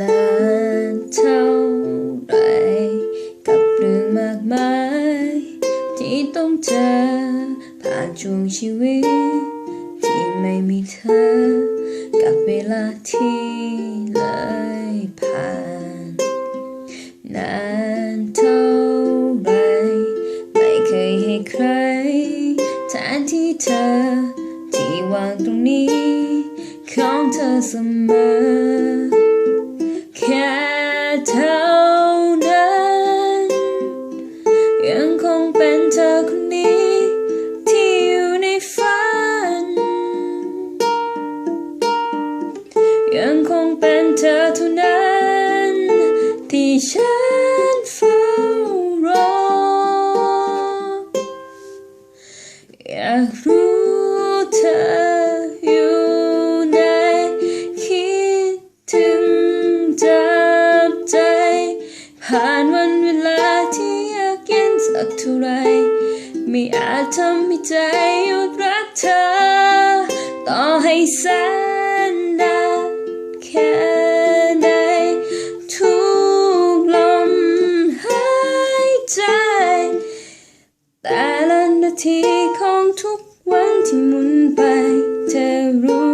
นานเท่าไรกับเรื่องมากมาย ที่ต้องเจอผ่านช่วงชีวิต ที่ไม่มีเธอ กับเวลาที่เลยผ่าน นานเท่าไรไม่เคยให้ใครแทนที่เธอ ที่วางตรงนี้ ของเธอเสมอ ค่เท่านั้น ยังคงเป็นเธอคนนี้ ที่อยู่ในฝัน ยังคงเป็นเธอเท่านั้น ที่ฉันเฝ้ารอ อยากรู้เธอ ผ่านวันเวลาที่ยากเย็นสักเท่าไรไม่อาจทำให้ใจหยุดรักเธอ ต่อให้แสนนานแค่ไหนทุกลมหายใจ แต่ละนาทีของทุกวันที่หมุนไป เธอรู้